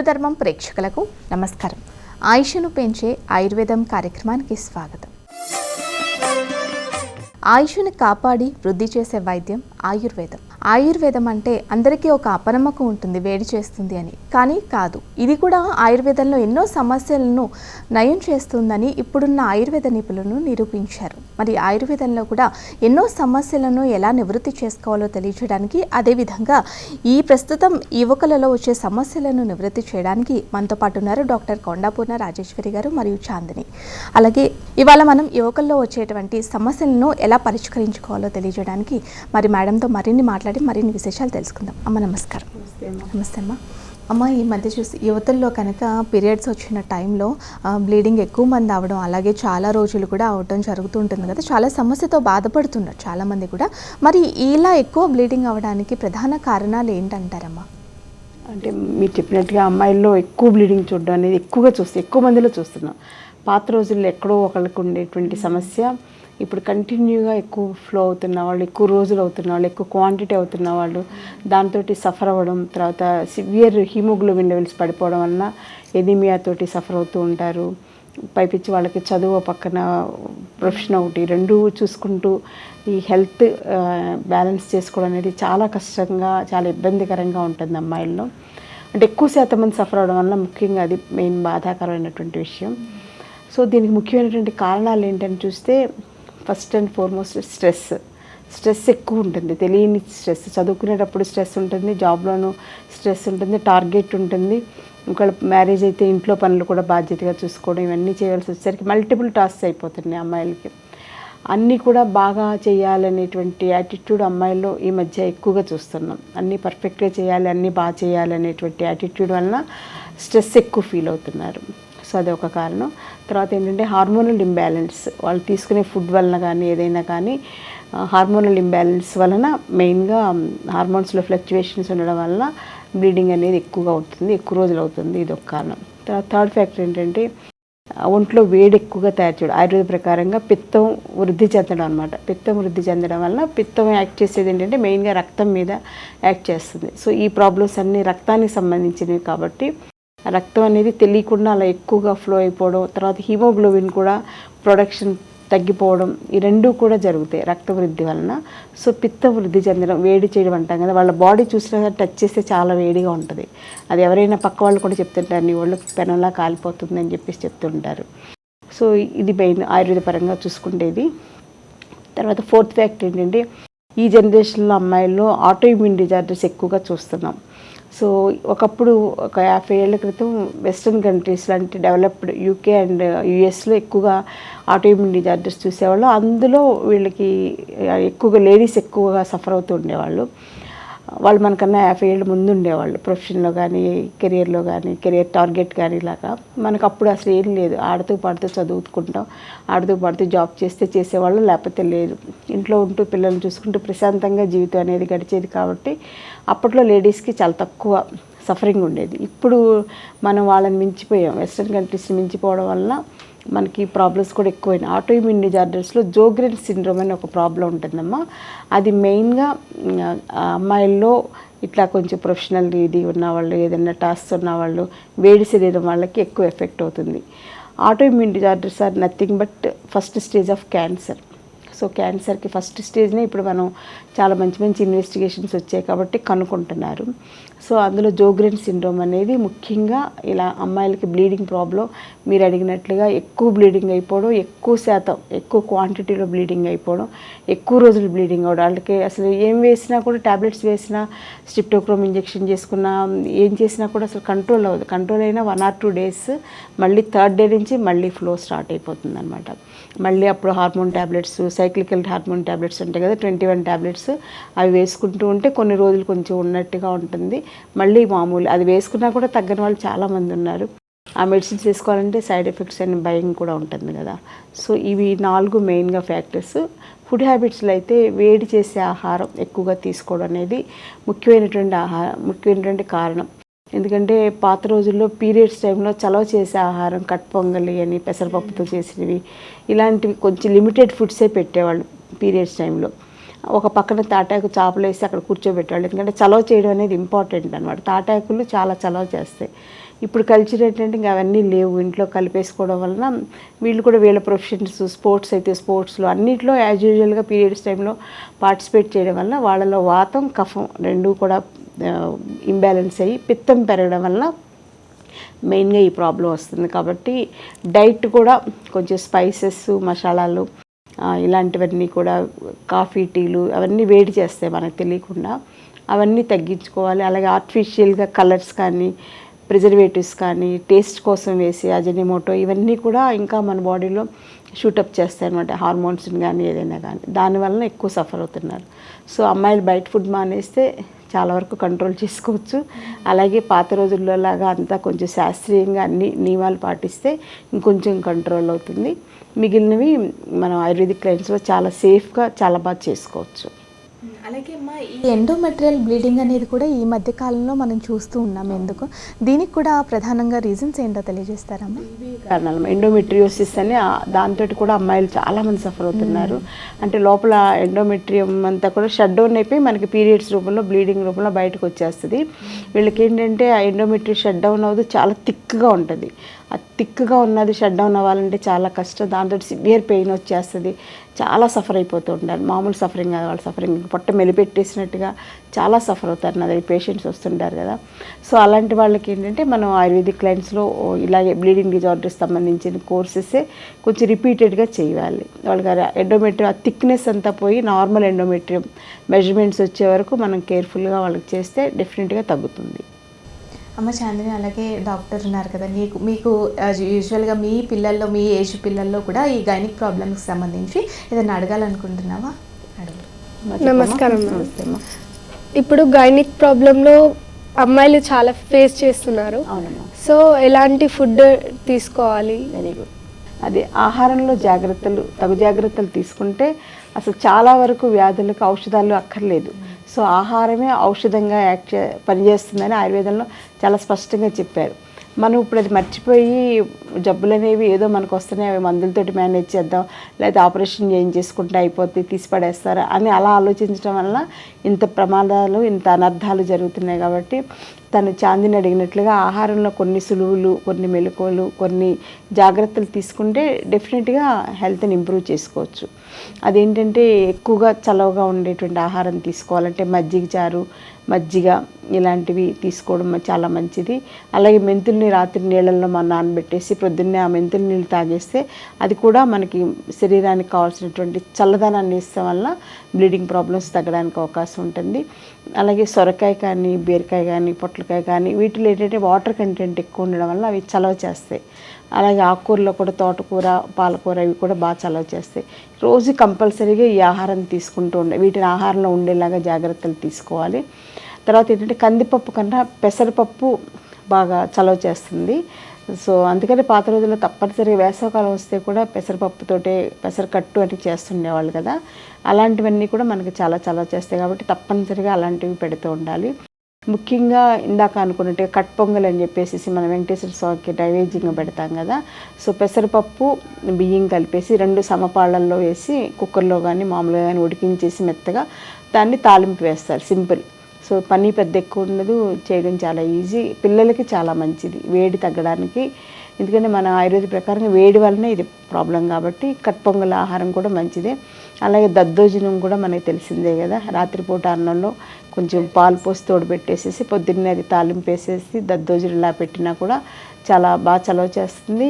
హిందూ ధర్మం ప్రేక్షకులకు నమస్కారం. ఆయుషను పెంచే ఆయుర్వేదం కార్యక్రమానికి స్వాగతం. ఆయుషును కాపాడి వృద్ధి చేసే వైద్యం ఆయుర్వేదం. ఆయుర్వేదం అంటే అందరికీ ఒక అపనమ్మకం ఉంటుంది వేడి చేస్తుంది అని. కానీ కాదు ఇది కూడా ఆయుర్వేదంలో ఎన్నో సమస్యలను నయం చేస్తుందని ఇప్పుడున్న ఆయుర్వేద నిపుణులను నిరూపించారు. మరి ఆయుర్వేదంలో కూడా ఎన్నో సమస్యలను ఎలా నివృత్తి చేసుకోవాలో తెలియజేయడానికి అదేవిధంగా ఈ ప్రస్తుతం యువకులలో వచ్చే సమస్యలను నివృత్తి చేయడానికి మనతో పాటు ఉన్నారు డాక్టర్ కొండాపూర్ణ రాజేశ్వరి గారు మరియు చాందిని. అలాగే ఇవాళ మనం యువకుల్లో వచ్చేటువంటి సమస్యలను ఎలా పరిష్కరించుకోవాలో తెలియజేయడానికి మరి మేడంతో మరిన్ని మాట్లాడి మరిన్ని విశేషాలు తెలుసుకుందాం. అమ్మ నమస్కారం. నమస్తే అమ్మ. అమ్మ. ఈ మధ్య చూసి యువతల్లో కనుక పీరియడ్స్ వచ్చిన టైంలో బ్లీడింగ్ ఎక్కువ మంది అవడం అలాగే చాలా రోజులు కూడా అవడం జరుగుతుంటుంది కదా. చాలా సమస్యతో బాధపడుతున్నారు చాలామంది కూడా. మరి ఇలా ఎక్కువ బ్లీడింగ్ అవ్వడానికి ప్రధాన కారణాలు ఏంటంటారమ్మా అంటే మీరు చెప్పినట్టుగా అమ్మాయిల్లో ఎక్కువ బ్లీడింగ్ చూడడం అనేది ఎక్కువగా చూస్తే ఎక్కువ మందిలో చూస్తున్నాం. పాత రోజుల్లో ఎక్కడో ఒకరికి ఉండేటువంటి సమస్య ఇప్పుడు కంటిన్యూగా ఎక్కువ ఫ్లో అవుతున్న వాళ్ళు ఎక్కువ రోజులు అవుతున్న వాళ్ళు ఎక్కువ క్వాంటిటీ అవుతున్న వాళ్ళు దాంతో సఫర్ అవ్వడం తర్వాత సివియర్ హీమోగ్లోబిన్ లెవెల్స్ పడిపోవడం వలన ఎనీమియా తోటి సఫర్ అవుతూ ఉంటారు. పైపించి వాళ్ళకి చదువు పక్కన ప్రొఫెషన్ ఒకటి రెండు చూసుకుంటూ ఈ హెల్త్ బ్యాలెన్స్ చేసుకోవడం అనేది చాలా కష్టంగా చాలా ఇబ్బందికరంగా ఉంటుంది అమ్మాయిల్లో. అంటే ఎక్కువ శాతం మంది సఫర్ అవడం వల్ల ముఖ్యంగా అది మెయిన్ బాధాకరమైనటువంటి విషయం. సో దీనికి ముఖ్యమైనటువంటి కారణాలు ఏంటని చూస్తే first and foremost stress stress ఎక్కువ ఉంటుంది. తెలియని స్ట్రెస్ చదువుకునేటప్పుడు స్ట్రెస్ ఉంటుంది. జాబ్లోనూ స్ట్రెస్ ఉంటుంది. టార్గెట్ ఉంటుంది. ఒకవేళ మ్యారేజ్ అయితే ఇంట్లో పనులు కూడా బాధ్యతగా చూసుకోవడం ఇవన్నీ చేయాల్సి వచ్చేసరికి మల్టిపుల్ టాస్క్స్ అయిపోతున్నాయి అమ్మాయిలకి. అన్నీ కూడా బాగా చేయాలనేటువంటి యాటిట్యూడ్ అమ్మాయిల్లో ఈ మధ్య ఎక్కువగా చూస్తున్నాం. అన్నీ పర్ఫెక్ట్గా చేయాలి అన్నీ బాగా చేయాలనేటువంటి యాటిట్యూడ్ వలన స్ట్రెస్ ఎక్కువ ఫీల్ అవుతున్నారు. సో అది ఒక కారణం. తర్వాత ఏంటంటే హార్మోనల్ ఇంబ్యాలెన్స్ వాళ్ళు తీసుకునే ఫుడ్ వలన కానీ ఏదైనా కానీ హార్మోనల్ ఇంబ్యాలెన్స్ వలన మెయిన్గా హార్మోన్స్లో ఫ్లక్చువేషన్స్ ఉండడం వలన బ్లీడింగ్ అనేది ఎక్కువగా అవుతుంది ఎక్కువ రోజులు అవుతుంది. ఇది ఒక కారణం. తర్వాత థర్డ్ ఫ్యాక్టర్ ఏంటంటే ఒంట్లో వేడి ఎక్కువగా తయారు చేయడం. ఆయుర్వేద ప్రకారంగా పిత్తం వృద్ధి చెందడం అనమాట పిత్తం వృద్ధి చెందడం వలన పిత్తం యాక్ట్ చేసేది ఏంటంటే మెయిన్గా రక్తం మీద యాక్ట్ చేస్తుంది. సో ఈ ప్రాబ్లమ్స్ అన్నీ రక్తానికి సంబంధించినవి కాబట్టి రక్తం అనేది తెలియకుండా అలా ఎక్కువగా ఫ్లో అయిపోవడం తర్వాత హీమోగ్లోబిన్ కూడా ప్రొడక్షన్ తగ్గిపోవడం ఈ రెండూ కూడా జరుగుతాయి రక్త వృద్ధి వలన. సో పిత్త వృద్ధి చెందడం వేడి చేయడం అంటాం కదా వాళ్ళ బాడీ చూసినా టచ్ చేస్తే చాలా వేడిగా ఉంటుంది. అది ఎవరైనా పక్క వాళ్ళు కూడా చెప్తుంటారు నీ ఒళ్ళు పెనంలా కాలిపోతుంది అని చెప్పేసి చెప్తుంటారు. సో ఇది మెయిన్ ఆయుర్వేదపరంగా చూసుకుంటేది. తర్వాత ఫోర్త్ ఫ్యాక్ట్ ఏంటంటే ఈ జనరేషన్లో అమ్మాయిల్లో ఆటో ఇమ్యూన్ డిజార్డర్స్ ఎక్కువగా చూస్తున్నాం. సో ఒకప్పుడు ఒక యాభై ఏళ్ళ క్రితం వెస్ట్రన్ కంట్రీస్ లాంటి డెవలప్డ్ యూకే అండ్ యుఎస్లో ఎక్కువగా ఆటోఇమ్యూన్ డిజార్డర్స్ చూసేవాళ్ళు. అందులో వీళ్ళకి ఎక్కువగా లేడీస్ ఎక్కువగా సఫర్ అవుతూ ఉండేవాళ్ళు. వాళ్ళు మనకన్నా యాభై ఏళ్ళు ముందు ఉండేవాళ్ళు ప్రొఫెషన్లో కానీ కెరియర్లో కానీ కెరియర్ టార్గెట్ కానీ ఇలాగా మనకు అప్పుడు అసలు ఏం లేదు. ఆడుతూ పాడుతూ చదువుకుంటాం. ఆడుతూ పాడుతూ జాబ్ చేస్తే చేసేవాళ్ళు లేకపోతే లేదు. ఇంట్లో ఉంటూ పిల్లల్ని చూసుకుంటూ ప్రశాంతంగా జీవితం అనేది గడిచేది కాబట్టి అప్పట్లో లేడీస్కి చాలా తక్కువ సఫరింగ్ ఉండేది. ఇప్పుడు మనం వాళ్ళని మించిపోయాం. వెస్ట్రన్ కంట్రీస్ని మించిపోవడం వలన మనకి ప్రాబ్లమ్స్ కూడా ఎక్కువైనాయి ఆటో ఇమ్యూన్ డిజార్డర్స్లో జోగ్రెన్ సిండ్రోమ్ అని ఒక ప్రాబ్లం ఉంటుందమ్మా. అది మెయిన్గా అమ్మాయిల్లో ఇట్లా కొంచెం ప్రొఫెషనల్ ఇది ఉన్నవాళ్ళు ఏదైనా టాస్క్ ఉన్నవాళ్ళు వేడి శరీరం వాళ్ళకి ఎక్కువ ఎఫెక్ట్ అవుతుంది. Autoimmune disorders are nothing but first stage of cancer so క్యాన్సర్కి ఫస్ట్ స్టేజ్నే ఇప్పుడు మనం చాలా మంచి మంచి ఇన్వెస్టిగేషన్స్ వచ్చాయి కాబట్టి కనుక్కుంటున్నారు. సో అందులో జోగ్రెన్ సిండ్రోమ్ అనేది ముఖ్యంగా ఇలా అమ్మాయిలకి బ్లీడింగ్ ప్రాబ్లం మీరు అడిగినట్లుగా ఎక్కువ బ్లీడింగ్ అయిపోవడం ఎక్కువ శాతం ఎక్కువ క్వాంటిటీలో బ్లీడింగ్ అయిపోవడం ఎక్కువ రోజులు బ్లీడింగ్ అవ్వడం. వాళ్ళకి అసలు ఏం వేసినా కూడా ట్యాబ్లెట్స్ వేసినా స్టిప్టోక్రోమ్ ఇంజెక్షన్ చేసుకున్నా ఏం చేసినా కూడా అసలు కంట్రోల్ అవ్వదు. కంట్రోల్ అయినా వన్ ఆర్ టూ డేస్ మళ్ళీ థర్డ్ డే నుంచి మళ్ళీ ఫ్లో స్టార్ట్ అయిపోతుంది అనమాట మళ్ళీ అప్పుడు hormone tablets cyclical hormone tablets ఉంటాయి కదా ట్వంటీ వన్ ట్యాబ్లెట్స్ అవి వేసుకుంటూ ఉంటే కొన్ని రోజులు కొంచెం ఉన్నట్టుగా ఉంటుంది. మళ్ళీ మామూలు అది వేసుకున్నా కూడా తగ్గని వాళ్ళు చాలామంది ఉన్నారు. ఆ మెడిసిన్స్ వేసుకోవాలంటే సైడ్ ఎఫెక్ట్స్ అని భయం కూడా ఉంటుంది కదా. సో ఇవి నాలుగు మెయిన్గా ఫ్యాక్టర్స్. ఫుడ్ హ్యాబిట్స్లో అయితే వేడి చేసే ఆహారం ఎక్కువగా తీసుకోవడం అనేది ముఖ్యమైనటువంటి ఆహారం ముఖ్యమైనటువంటి కారణం. ఎందుకంటే పాత రోజుల్లో పీరియడ్స్ టైంలో చలవ చేసే ఆహారం కట్ పొంగలి అని పెసరపప్పుతో చేసినవి ఇలాంటివి కొంచెం లిమిటెడ్ ఫుడ్సే పెట్టేవాళ్ళు పీరియడ్స్ టైంలో. ఒక పక్కన తాటాకు చాపలు వేసి అక్కడ కూర్చోబెట్టేవాళ్ళు. ఎందుకంటే చలవ చేయడం అనేది ఇంపార్టెంట్ అనమాట తాటాకులు చాలా చలవ చేస్తాయి. ఇప్పుడు కల్చర్ ఏంటంటే ఇంకా అవన్నీ లేవు. ఇంట్లో కలిపేసుకోవడం వలన వీళ్ళు కూడా వీళ్ళ ప్రొఫెషన్స్ స్పోర్ట్స్ అయితే స్పోర్ట్స్లో అన్నిట్లో యాజ్ యూజువల్గా పీరియడ్స్ టైంలో పార్టిసిపేట్ చేయడం వలన వాళ్ళలో వాతం కఫం రెండు కూడా ఇంబ్యాలెన్స్ అయ్యి పిత్తం పెరగడం వల్ల మెయిన్గా ఈ ప్రాబ్లం వస్తుంది. కాబట్టి డైట్ కూడా కొంచెం స్పైసెస్ మసాలాలు ఇలాంటివన్నీ కూడా కాఫీ టీలు అవన్నీ వేడి చేస్తాయి మనకు తెలియకుండా అవన్నీ తగ్గించుకోవాలి. అలాగే ఆర్టిఫిషియల్గా కలర్స్ కానీ ప్రిజర్వేటివ్స్ కానీ టేస్ట్ కోసం వేసి అజనిమోటో ఇవన్నీ కూడా ఇంకా మన బాడీలో షూటప్ చేస్తాయి అనమాట హార్మోన్స్ని కానీ ఏదైనా కానీ. దానివల్ల ఎక్కువ సఫర్ అవుతున్నారు. సో అమ్మాయిలు బయట ఫుడ్ మానేస్తే చాలా వరకు కంట్రోల్ చేసుకోవచ్చు. అలాగే పాత రోజుల్లో లాగా అంతా కొంచెం శాస్త్రీయంగా అన్ని నియమాలు పాటిస్తే ఇంకొంచెం కంట్రోల్ అవుతుంది. మిగిలినవి మనం ఆయుర్వేదిక్ క్లైంట్స్లో చాలా సేఫ్గా చాలా బాగా చేసుకోవచ్చు. అలాగే అమ్మా ఈ ఎండోమెటీరియల్ బ్లీడింగ్ అనేది కూడా ఈ మధ్య కాలంలో మనం చూస్తూ ఉన్నాం ఎందుకు? దీనికి కూడా ప్రధానంగా రీజన్స్ ఏంటో తెలియజేస్తారమ్మా? కారణాలు ఎండోమెట్రియోసిస్ అని దాంతో కూడా అమ్మాయిలు చాలా మంది సఫర్ అవుతున్నారు అంటే లోపల ఎండోమెట్రియం అంతా కూడా షట్ డౌన్ అయిపోయి మనకి పీరియడ్స్ రూపంలో బ్లీడింగ్ రూపంలో బయటకు వచ్చేస్తుంది. వీళ్ళకి ఏంటంటే ఆ ఎండోమెట్రి షట్ డౌన్ చాలా థిక్గా ఉంటుంది. ఆ థిక్గా ఉన్నది షట్ డౌన్ అవ్వాలంటే చాలా కష్టం. దాంతో సివియర్ పెయిన్ వచ్చేస్తుంది. చాలా సఫర్ అయిపోతూ ఉంటారు. మామూలు సఫరింగ్ కాదు వాళ్ళ సఫరింగ్ పొట్ట మెలిపెట్టేసినట్టుగా చాలా సఫర్ అవుతారు నా దగ్గర. పేషెంట్స్ వస్తుంటారు కదా. సో అలాంటి వాళ్ళకి ఏంటంటే మనం ఆయుర్వేదిక్ క్లైంట్స్లో ఇలాగే బ్లీడింగ్ డిజార్డర్స్ సంబంధించిన కోర్సెసే కొంచెం రిపీటెడ్గా చేయాలి. వాళ్ళకి ఎండోమెట్రియం ఆ థిక్నెస్ అంతా పోయి నార్మల్ ఎండోమెట్రియం మెజర్మెంట్స్ వచ్చే వరకు మనం కేర్ఫుల్గా వాళ్ళకి చేస్తే డెఫినెట్గా తగ్గుతుంది. అమ్మ చాందిని అలాగే డాక్టర్ ఉన్నారు కదా మీకు మీకు యూజువల్గా మీ పిల్లల్లో మీ ఏజ్ పిల్లల్లో కూడా ఈ గైనిక్ ప్రాబ్లమ్కి సంబంధించి ఏదైనా అడగాలనుకుంటున్నావా? అడుగు. నమస్కారం. ఇప్పుడు గైనిక్ ప్రాబ్లంలో అమ్మాయిలు చాలా ఫేస్ చేస్తున్నారు. అవునమ్మా సో ఎలాంటి ఫుడ్ తీసుకోవాలి? వెరీ గుడ్ అది ఆహారంలో జాగ్రత్తలు తగు జాగ్రత్తలు తీసుకుంటే అసలు చాలా వరకు వ్యాధులకు ఔషధాలు అక్కర్లేదు. సో ఆహారమే ఔషధంగా యాక్ట్ పనిచేస్తుందని ఆయుర్వేదంలో చాలా స్పష్టంగా చెప్పారు. మనం ఇప్పుడు అది మర్చిపోయి జబ్బులు అనేవి ఏదో మనకు వస్తున్నాయి అవి మందులతోటి మేనేజ్ చేద్దాం లేదా ఆపరేషన్ చేయించేసుకుంటే అయిపోతే తీసి పడేస్తారా అని అలా ఆలోచించడం వల్ల ఇంత ప్రమాదాలు ఇంత అనర్థాలు జరుగుతున్నాయి కాబట్టి తను చాందిని అడిగినట్లుగా ఆహారంలో కొన్ని సులువులు కొన్ని మెలకువలు కొన్ని జాగ్రత్తలు తీసుకుంటే డెఫినెట్గా హెల్త్ని ఇంప్రూవ్ చేసుకోవచ్చు. అదేంటంటే ఎక్కువగా చలవగా ఉండేటువంటి ఆహారం తీసుకోవాలంటే మజ్జిగ చారు మజ్జిగ ఇలాంటివి తీసుకోవడం చాలా మంచిది. అలాగే మెంతుల్ని రాత్రి నీళ్ళల్లో మనం నానబెట్టేసి పొద్దున్నే ఆ మెంతుల నీళ్ళు తాగేస్తే అది కూడా మనకి శరీరానికి కావాల్సినటువంటి చల్లదనాన్ని ఇస్తే వల్ల బ్లీడింగ్ ప్రాబ్లమ్స్ తగ్గడానికి అవకాశం ఉంటుంది. అలాగే సొరకాయ కానీ బీరకాయ కానీ పొట్లకాయ కానీ వీటిలో ఏంటంటే వాటర్ కంటెంట్ ఎక్కువ ఉండడం వల్ల అవి చలవ చేస్తాయి. అలాగే ఆకుకూరలో కూడా తోటకూర పాలకూర ఇవి కూడా బాగా చలవ చేస్తాయి. రోజు కంపల్సరీగా ఈ ఆహారం తీసుకుంటూ ఉండే వీటిని ఆహారంలో ఉండేలాగా జాగ్రత్తలు తీసుకోవాలి. తర్వాత ఏంటంటే కందిపప్పు కన్నా పెసరపప్పు బాగా చలవ చేస్తుంది. సో అందుకని పాత రోజుల్లో తప్పనిసరిగా వేసవకాలం వస్తే కూడా పెసరపప్పుతోటే పెసరకట్టు అని చేస్తుండేవాళ్ళు కదా. అలాంటివన్నీ కూడా మనకి చాలా చలవ చేస్తాయి కాబట్టి తప్పనిసరిగా అలాంటివి పెడుతూ ఉండాలి. ముఖ్యంగా ఇందాక అనుకున్నట్టుగా కట్ పొంగల్ అని చెప్పేసి మనం వెంకటేశ్వర స్వామికి డైవేజింగ్గా పెడతాం కదా. సో పెసరపప్పు బియ్యం కలిపేసి రెండు సమపాళ్ళల్లో వేసి కుక్కర్లో కానీ మామూలుగా కానీ ఉడికించేసి మెత్తగా దాన్ని తాలింపు వేస్తారు. సింపుల్. సో పని పెద్ద ఎక్కువ ఉండదు చేయడం చాలా ఈజీ. పిల్లలకి చాలా మంచిది. వేడి తగ్గడానికి ఎందుకంటే మన ఆయుర్వేద ప్రకారంగా వేడి వల్లనే ఇది ప్రాబ్లం కాబట్టి కట్పొంగల ఆహారం కూడా మంచిదే. అలాగే దద్దోజనం కూడా మనకి తెలిసిందే కదా. రాత్రిపూట అన్నంలో కొంచెం పాలు పోసి తోడుపెట్టేసేసి పొద్దున్నే అది తాలింపు వేసేసి దద్దోజనంలా పెట్టినా కూడా చాలా బాగా చలవ చేస్తుంది.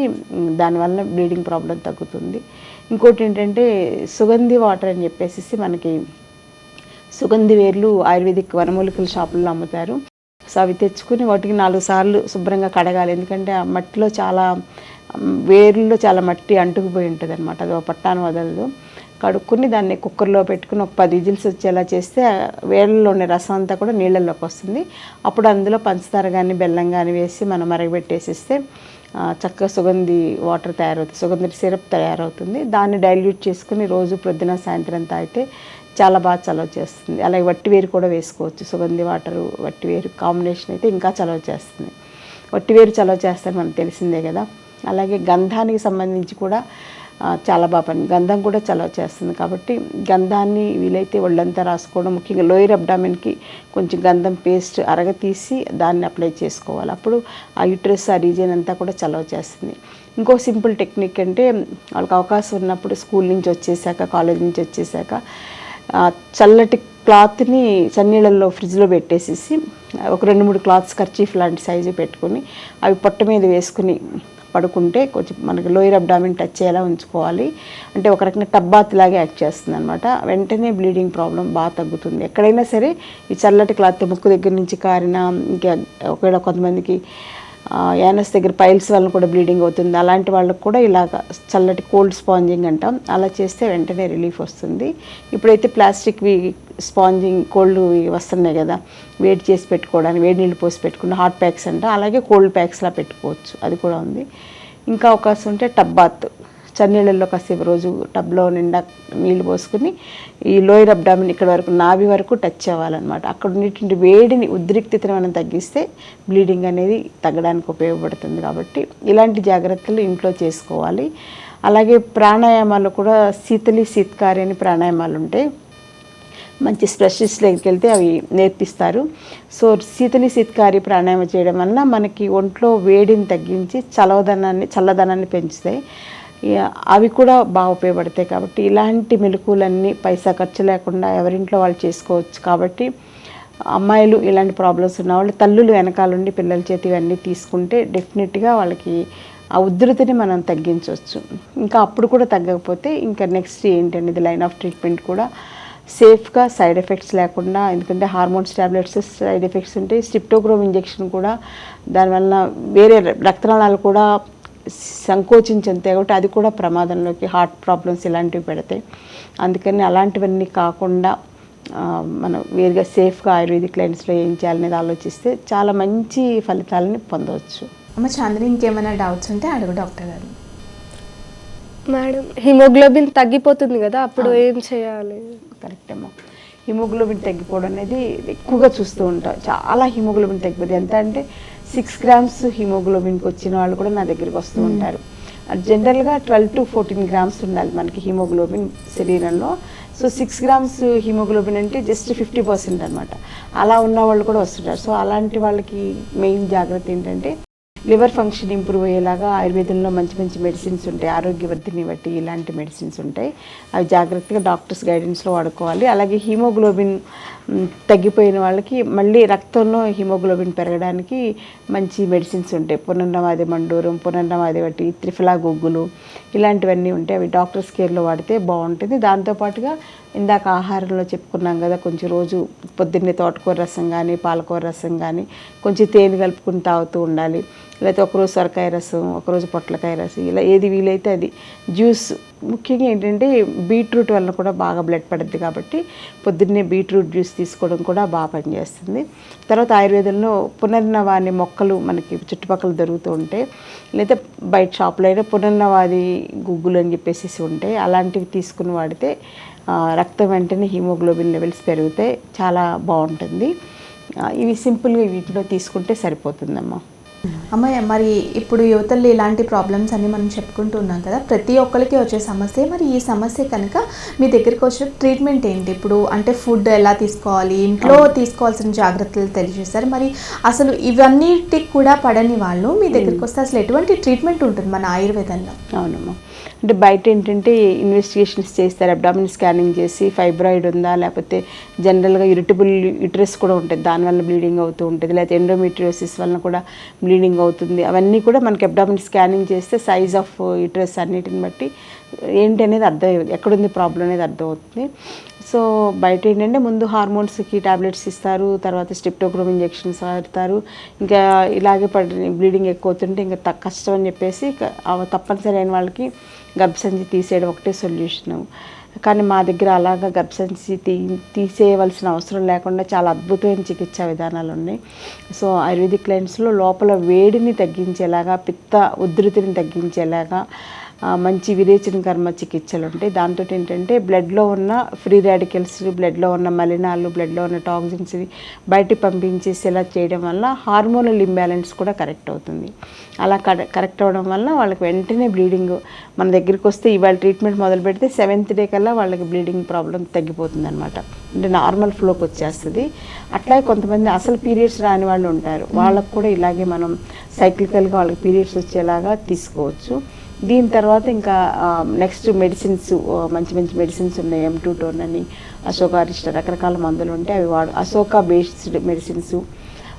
దానివల్ల బ్లీడింగ్ ప్రాబ్లం తగ్గుతుంది. ఇంకోటి ఏంటంటే సుగంధి వాటర్ అని చెప్పేసి మనకి సుగంధి వేర్లు ఆయుర్వేదిక్ వనమూలికల షాపుల్లో అమ్ముతారు. సో అవి తెచ్చుకుని వాటికి నాలుగు సార్లు శుభ్రంగా కడగాలి. ఎందుకంటే ఆ మట్టిలో చాలా వేర్లో వేర్లలో చాలా మట్టి అంటుకుపోయి ఉంటుంది అనమాట అది ఒక పట్టాను వదలదు. కడుక్కుని దాన్ని కుక్కర్లో పెట్టుకుని ఒక పది విజిల్స్ వచ్చేలా చేస్తే వేళ్ళలో ఉండే రసం అంతా కూడా నీళ్ళల్లోకి వస్తుంది. అప్పుడు అందులో పంచదార కానీ బెల్లం కానీ వేసి మనం మరగబెట్టేసిస్తే చక్కగా సుగంధి వాటర్ తయారవుతుంది సుగంధి సిరప్ తయారవుతుంది. దాన్ని డైల్యూట్ చేసుకుని రోజు ప్రొద్దున సాయంత్రం తాగితే చాలా బాగా చలవ చేస్తుంది. అలాగే వట్టివేరు కూడా వేసుకోవచ్చు. సుగంధి వాటరు వట్టివేరు కాంబినేషన్ అయితే ఇంకా చలవ చేస్తుంది. వట్టివేరు చలవ చేస్తారని మనకు తెలిసిందే కదా. అలాగే గంధానికి సంబంధించి కూడా చాలా బాగా పని. గంధం కూడా చలవ చేస్తుంది కాబట్టి గంధాన్ని వీలైతే ఒళ్ళంతా రాసుకోవడం ముఖ్యంగా లోయర్ అబ్డామిన్కి కొంచెం గంధం పేస్ట్ అరగతీసి దాన్ని అప్లై చేసుకోవాలి. అప్పుడు ఆ యూట్రస్ ఆ రీజియన్ అంతా కూడా చలవ చేస్తుంది. ఇంకో సింపుల్ టెక్నిక్ అంటే వాళ్ళకి అవకాశం ఉన్నప్పుడు స్కూల్ నుంచి వచ్చేసాక కాలేజ్ నుంచి వచ్చేసాక చల్లటి క్లాత్ని చన్నీళ్ళల్లో ఫ్రిడ్జ్లో పెట్టేసేసి ఒక రెండు మూడు క్లాత్స్ కర్చీఫ్ లాంటి సైజు పెట్టుకొని అవి పొట్ట మీద వేసుకుని పడుకుంటే కొంచెం మనకి లోయర్ అబ్డామిన్ టచ్ అయ్యేలా ఉంచుకోవాలి. అంటే ఒక రకంగా టబ్బాత్ లాగే యాక్ట్ చేస్తుంది అనమాట వెంటనే బ్లీడింగ్ ప్రాబ్లం బాగా తగ్గుతుంది. ఎక్కడైనా సరే ఈ చల్లటి క్లాత్ ముక్కు దగ్గర నుంచి కారిన ఇంకా ఒకవేళ కొంతమందికి యానస్ దగ్గర పైల్స్ వల్ల కూడా బ్లీడింగ్ అవుతుంది. అలాంటి వాళ్ళకు కూడా ఇలాగ చల్లటి కోల్డ్ స్పాంజింగ్ అంటాం. అలా చేస్తే వెంటనే రిలీఫ్ వస్తుంది. ఇప్పుడైతే ప్లాస్టిక్వి స్పాంజింగ్ కోల్డ్ వస్తున్నాయి కదా. వేడి చేసి పెట్టుకోవడానికి వేడి నీళ్ళు పోసి పెట్టుకుని హాట్ ప్యాక్స్ అంట. అలాగే కోల్డ్ ప్యాక్స్లా పెట్టుకోవచ్చు. అది కూడా ఉంది. ఇంకా అవకాశం ఉంటే టబ్ బాత్ చన్నీళ్ళల్లో కాసేపు రోజు టబ్లో నిండా నీళ్ళు పోసుకుని ఈ లోయర్ అబ్డామిన్ ఇక్కడ వరకు నాభి వరకు టచ్ అవ్వాలన్నమాట. అక్కడ ఉన్నటువంటి వేడిని ఉద్రిక్తతను మనం తగ్గిస్తే బ్లీడింగ్ అనేది తగ్గడానికి ఉపయోగపడుతుంది కాబట్టి ఇలాంటి జాగ్రత్తలు ఇంట్లో చేసుకోవాలి. అలాగే ప్రాణాయామాలు కూడా శీతలి శీత్కారి అని ప్రాణాయామాలు ఉంటాయి మంచి స్పెషలిస్ట్ దగ్గరికి వెళ్తే అవి నేర్పిస్తారు. సో శీతలి శీతకారి ప్రాణాయామం చేయడం వల్ల మనకి ఒంట్లో వేడిని తగ్గించి చలవదనాన్ని చల్లదనాన్ని పెంచుతాయి. అవి కూడా బాగా ఉపయోగపడతాయి కాబట్టి ఇలాంటి మెలకువలన్నీ పైసా ఖర్చు లేకుండా ఎవరింట్లో వాళ్ళు చేసుకోవచ్చు కాబట్టి అమ్మాయిలు ఇలాంటి ప్రాబ్లమ్స్ ఉన్న వాళ్ళు తల్లులు వెనకాలండి పిల్లల చేతి ఇవన్నీ తీసుకుంటే డెఫినెట్గా వాళ్ళకి ఆ ఉధృతిని మనం తగ్గించవచ్చు. ఇంకా అప్పుడు కూడా తగ్గకపోతే ఇంకా నెక్స్ట్ ఏంటనేది లైన్ ఆఫ్ ట్రీట్మెంట్ కూడా సేఫ్గా సైడ్ ఎఫెక్ట్స్ లేకుండా ఎందుకంటే హార్మోన్స్ ట్యాబ్లెట్స్ సైడ్ ఎఫెక్ట్స్ ఉంటాయి స్టిప్టోగ్రోమ్ ఇంజెక్షన్ కూడా దానివల్ల వేరే రక్తనాళాలు కూడా సంకోచించంతే కాబట్టి అది కూడా ప్రమాదంలోకి హార్ట్ ప్రాబ్లమ్స్ ఇలాంటివి పెడతాయి. అందుకని అలాంటివన్నీ కాకుండా మనం వేరుగా సేఫ్గా ఆయుర్వేదిక్ లైన్స్లో ఏం చేయాలనేది ఆలోచిస్తే చాలా మంచి ఫలితాలని పొందవచ్చు. అమ్మ చాందిని ఇంకేమైనా డౌట్స్ ఉంటే అడుగు డాక్టర్ గారు. మేడం హిమోగ్లోబిన్ తగ్గిపోతుంది కదా అప్పుడు ఏం చేయాలి? కరెక్ట్ అమ్మా. హిమోగ్లోబిన్ తగ్గిపోవడం అనేది ఎక్కువగా చూస్తూ ఉంటాం. చాలా హిమోగ్లోబిన్ తగ్గిపోతుంది. ఎంత అంటే సిక్స్ గ్రామ్స్ హిమోగ్లోబిన్కి వచ్చిన వాళ్ళు కూడా నా దగ్గరికి వస్తూ ఉంటారు. జనరల్గా ట్వెల్వ్ టు ఫోర్టీన్ గ్రామ్స్ ఉండాలి మనకి హిమోగ్లోబిన్ శరీరంలో. సో సిక్స్ గ్రామ్స్ హిమోగ్లోబిన్ అంటే జస్ట్ ఫిఫ్టీ పర్సెంట్ అనమాట అలా ఉన్న వాళ్ళు కూడా వస్తుంటారు. సో అలాంటి వాళ్ళకి మెయిన్ జాగ్రత్త ఏంటంటే లివర్ ఫంక్షన్ ఇంప్రూవ్ అయ్యేలాగా ఆయుర్వేదంలో మంచి మంచి మెడిసిన్స్ ఉంటాయి. ఆరోగ్యవర్ధిని బట్టి ఇలాంటి మెడిసిన్స్ ఉంటాయి. అవి జాగ్రత్తగా డాక్టర్స్ గైడెన్స్లో వాడుకోవాలి. అలాగే హీమోగ్లోబిన్ తగ్గిపోయిన వాళ్ళకి మళ్ళీ రక్తంలో హిమోగ్లోబిన్ పెరగడానికి మంచి మెడిసిన్స్ ఉంటాయి. పునర్నవాది మండూరం పునర్నవాది వాటి త్రిఫలా గుగ్గులు ఇలాంటివన్నీ ఉంటాయి. అవి డాక్టర్స్ కేర్లో వాడితే బాగుంటుంది. దాంతోపాటుగా ఇందాక ఆహారంలో చెప్పుకున్నాం కదా కొంచెం రోజు పొద్దున్నే తోటకూర రసం కానీ పాలకూర రసం కానీ కొంచెం తేనె కలుపుకుని తాగుతూ ఉండాలి. లేకపోతే ఒకరోజు సొరకాయ రసం ఒకరోజు పొట్లకాయ రసం ఇలా ఏది వీలైతే అది. జ్యూస్ ముఖ్యంగా ఏంటంటే బీట్రూట్ వల్ల కూడా బాగా బ్లడ్ పడుద్ది కాబట్టి పొద్దున్నే బీట్రూట్ జ్యూస్ తీసుకోవడం కూడా బాగా పనిచేస్తుంది. తర్వాత ఆయుర్వేదంలో పునర్నవాని మొక్కలు మనకి చుట్టుపక్కల దొరుకుతూ ఉంటే లేదా బయట షాప్లో అయినా పునర్నవాది గుగ్గులు అని చెప్పేసి ఉంటాయి. అలాంటివి తీసుకుని వాడితే రక్తం వెంటనే హీమోగ్లోబిన్ లెవెల్స్ పెరుగుతాయి చాలా బాగుంటుంది. ఇవి సింపుల్గా వీటిలో తీసుకుంటే సరిపోతుందమ్మా. అమ్మాయి మరి ఇప్పుడు యువతల్లో ఇలాంటి ప్రాబ్లమ్స్ అన్ని మనం చెప్పుకుంటూ ఉన్నాం కదా ప్రతి ఒక్కరికి వచ్చే సమస్య. మరి ఈ సమస్య కనుక మీ దగ్గరికి వచ్చిన ట్రీట్మెంట్ ఏంటి? ఇప్పుడు అంటే ఫుడ్ ఎలా తీసుకోవాలి? ఇంట్లో తీసుకోవాల్సిన జాగ్రత్తలు తెలియజేస్తారు మరి అసలు ఇవన్నిటికి కూడా పడని వాళ్ళు మీ దగ్గరికి వస్తే అసలు ఎటువంటి ట్రీట్మెంట్ ఉంటుంది మన ఆయుర్వేదంలో? అవునమ్మా. అంటే బయట ఏంటంటే ఇన్వెస్టిగేషన్స్ చేస్తారు అబ్డామిన్ స్కానింగ్ చేసి ఫైబ్రాయిడ్ ఉందా లేకపోతే జనరల్గా ఇరిటబుల్ యూట్రస్ కూడా ఉంటుంది దానివల్ల బ్లీడింగ్ అవుతూ ఉంటుంది లేకపోతే ఎండోమెట్రియోసిస్ వలన కూడా బ్లీడింగ్ అవుతుంది. అవన్నీ కూడా మనకి అబ్డామిన్ స్కానింగ్ చేస్తే సైజ్ ఆఫ్ యూట్రస్ అన్నిటిని బట్టి ఏంటి అనేది అర్థం ఎక్కడుంది ప్రాబ్లం అనేది అర్థమవుతుంది సో బయట ఏంటంటే ముందు హార్మోన్స్కి టాబ్లెట్స్ ఇస్తారు తర్వాత స్టిప్టోగ్రోమ్ ఇంజెక్షన్స్ వాడతారు. ఇంకా ఇలాగే పడి బ్లీడింగ్ ఎక్కువ అవుతుంటే ఇంకా త- కష్టం అని చెప్పేసి తప్పనిసరి అయిన వాళ్ళకి గర్భసంచి తీసేయడం ఒకటే సొల్యూషన్ కానీ మా దగ్గర అలాగా గర్భసంచి తీ తీసేయవలసిన అవసరం లేకుండా చాలా అద్భుతమైన చికిత్సా విధానాలు ఉన్నాయి. సో ఆయుర్వేదిక్ లైన్స్లో లోపల వేడిని తగ్గించేలాగా పిత్త ఉధృతిని తగ్గించేలాగా మంచి విరేచన కర్మ చికిత్సలు ఉంటాయి. దాంతో ఏంటంటే బ్లడ్లో ఉన్న ఫ్రీ రాడికల్స్ బ్లడ్లో ఉన్న మలినాలు బ్లడ్లో ఉన్న టాక్సిన్స్ బయటికి పంపించేసి ఇలా చేయడం వల్ల హార్మోనల్ ఇంబ్యాలెన్స్ కూడా కరెక్ట్ అవుతుంది. అలా కరెక్ట్ అవడం వల్ల వాళ్ళకి వెంటనే బ్లీడింగ్ మన దగ్గరికి వస్తే ఇవాళ ట్రీట్మెంట్ మొదలు పెడితే సెవెంత్ డే కల్లా వాళ్ళకి బ్లీడింగ్ ప్రాబ్లం తగ్గిపోతుంది అనమాట అంటే నార్మల్ ఫ్లోకి వచ్చేస్తుంది. అట్లాగే కొంతమంది అసలు పీరియడ్స్ రాని వాళ్ళు ఉంటారు. వాళ్ళకు కూడా ఇలాగే మనం సైక్లికల్గా వాళ్ళకి పీరియడ్స్ వచ్చేలాగా తీసుకోవచ్చు. దీని తర్వాత ఇంకా నెక్స్ట్ మెడిసిన్స్ మంచి మంచి మెడిసిన్స్ ఉన్నాయి ఎం టూ టోన్ అని అశోక అరిష్ట రకరకాల మందులు ఉంటాయి అవి వాడు అశోక బేస్డ్ మెడిసిన్స్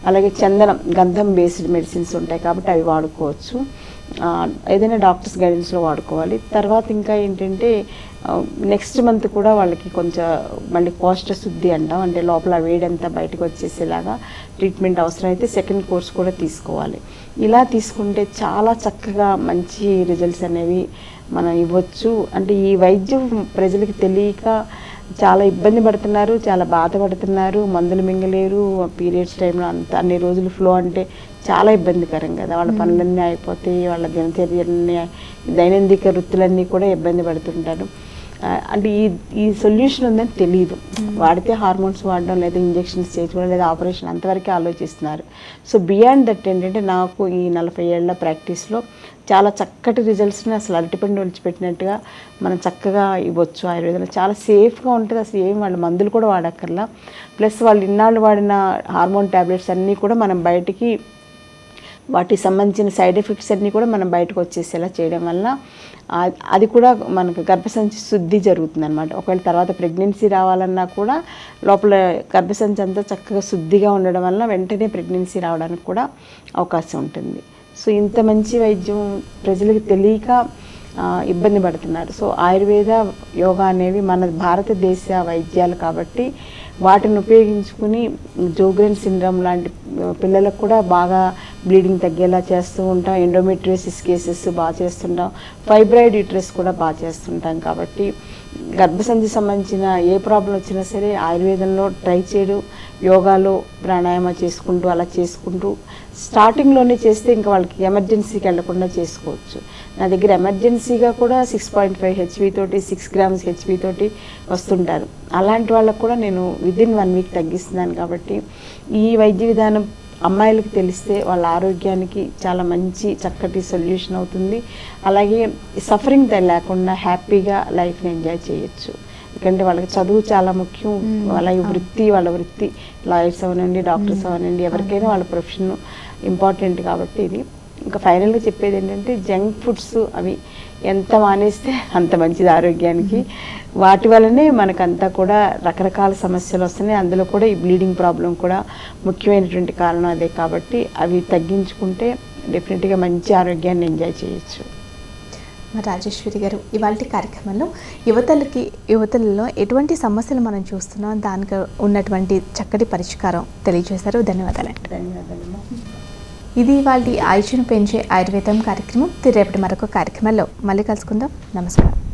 అలాగే చందనం గంధం బేస్డ్ మెడిసిన్స్ ఉంటాయి కాబట్టి అవి వాడుకోవచ్చు. ఏదైనా డాక్టర్స్ గైడెన్స్లో వాడుకోవాలి. తర్వాత ఇంకా ఏంటంటే నెక్స్ట్ మంత్ కూడా వాళ్ళకి కొంచెం మళ్ళీ కోష్ట శుద్ధి అంటాం. అంటే లోపల వేడంతా బయటకు వచ్చేసేలాగా ట్రీట్మెంట్ అవసరమైతే సెకండ్ కోర్స్ కూడా తీసుకోవాలి. ఇలా తీసుకుంటే చాలా చక్కగా మంచి రిజల్ట్స్ అనేవి మనం ఇవ్వచ్చు. అంటే ఈ వైద్యం ప్రజలకు తెలియక చాలా ఇబ్బంది పడుతున్నారు చాలా బాధపడుతున్నారు మందులు మింగలేరు పీరియడ్స్ టైంలో అంత అన్ని రోజులు ఫ్లో అంటే చాలా ఇబ్బందికరం కదా. వాళ్ళ పనులన్నీ అయిపోతాయి వాళ్ళ దినచర్యలన్నీ దైనందిక వృత్తులన్నీ కూడా ఇబ్బంది పడుతుంటారు. అంటే ఈ ఈ సొల్యూషన్ ఉందని తెలియదు వాడితే హార్మోన్స్ వాడడం లేదా ఇంజెక్షన్స్ చేయించుకోవడం లేదా ఆపరేషన్ అంతవరకే ఆలోచిస్తున్నారు. సో బియాండ్ దట్ ఏంటంటే నాకు ఈ నలభై ఏళ్ళ ప్రాక్టీస్లో చాలా చక్కటి రిజల్ట్స్ని అసలు అరటిపండు ఒలిచిపెట్టినట్టుగా మనం చక్కగా ఇవ్వచ్చు ఆయుర్వేదంలో. చాలా సేఫ్గా ఉంటుంది. అసలు ఏం వాళ్ళు మందులు కూడా వాడక్కర్లా. ప్లస్ వాళ్ళు ఇన్నాళ్ళు వాడిన హార్మోన్ ట్యాబ్లెట్స్ అన్నీ కూడా మనం బయటికి వాటికి సంబంధించిన సైడ్ ఎఫెక్ట్స్ అన్నీ కూడా మనం బయటకు వచ్చేసేలా చేయడం వల్ల అది కూడా మనకు గర్భసంచి శుద్ధి జరుగుతుంది అనమాట ఒకవేళ తర్వాత ప్రెగ్నెన్సీ రావాలన్నా కూడా లోపల గర్భసంచి అంతా చక్కగా శుద్ధిగా ఉండడం వల్ల వెంటనే ప్రెగ్నెన్సీ రావడానికి కూడా అవకాశం ఉంటుంది. సో ఇంత మంచి వైద్యం ప్రజలకు తెలియక ఇబ్బంది పడుతున్నారు. సో ఆయుర్వేద యోగా అనేవి మన భారతదేశ వైద్యాలు కాబట్టి వాటిని ఉపయోగించుకుని జోగ్రెన్ సిండ్రమ్ లాంటి పిల్లలకు కూడా బాగా బ్లీడింగ్ తగ్గేలా చేస్తూ ఉంటాం. ఎండోమెట్రియోసిస్ కేసెస్ బాగా చేస్తుంటాం. ఫైబ్రాయిడ్ యూట్రస్ కూడా బాగా చేస్తుంటాం కాబట్టి గర్భసంధి సంబంధించిన ఏ ప్రాబ్లం వచ్చినా సరే ఆయుర్వేదంలో ట్రై చేయడం యోగాలో ప్రాణాయామ చేసుకుంటూ అలా చేసుకుంటూ స్టార్టింగ్లోనే చేస్తే ఇంకా వాళ్ళకి ఎమర్జెన్సీకి వెళ్ళకుండా చేసుకోవచ్చు. నా దగ్గర ఎమర్జెన్సీగా కూడా సిక్స్ పాయింట్ ఫైవ్ హెచ్పి తోటి సిక్స్ గ్రామ్స్ హెచ్వి తోటి వస్తుంటారు. అలాంటి వాళ్ళకు కూడా నేను విదిన్ వన్ వీక్ తగ్గిస్తున్నాను కాబట్టి ఈ వైద్య విధానం అమ్మాయిలకు తెలిస్తే వాళ్ళ ఆరోగ్యానికి చాలా మంచి చక్కటి సొల్యూషన్ అవుతుంది. అలాగే సఫరింగ్ లేకుండా హ్యాపీగా లైఫ్ని ఎంజాయ్ చేయొచ్చు. ఎందుకంటే వాళ్ళకి చదువు చాలా ముఖ్యం. అలాగే వృత్తి వాళ్ళ వృత్తి లాయర్స్ అవనండి డాక్టర్స్ అవనండి ఎవరికైనా వాళ్ళ ప్రొఫెషన్ ఇంపార్టెంట్ కాబట్టి ఇది. ఇంకా ఫైనల్గా చెప్పేది ఏంటంటే జంక్ ఫుడ్స్ అవి ఎంత మానేస్తే అంత మంచిది ఆరోగ్యానికి. వాటి వల్లనే మనకంతా కూడా రకరకాల సమస్యలు వస్తున్నాయి. అందులో కూడా ఈ బ్లీడింగ్ ప్రాబ్లం కూడా ముఖ్యమైనటువంటి కారణం అదే కాబట్టి అవి తగ్గించుకుంటే డెఫినెట్గా మంచి ఆరోగ్యాన్ని ఎంజాయ్ చేయొచ్చు. మరి రాజేశ్వరి గారు ఇవాళ కార్యక్రమంలో యువతలకి యువతలలో ఎటువంటి సమస్యలు మనం చూస్తున్నాం దానికి ఉన్నటువంటి చక్కటి పరిష్కారం తెలియజేశారు. ధన్యవాదాలండి. ధన్యవాదాలు. ఇది వాళ్ళ ఆయుష్ను పెంచే ఆయుర్వేదం కార్యక్రమం. రేపటి మరొక కార్యక్రమంలో మళ్ళీ కలుసుకుందాం. నమస్కారం.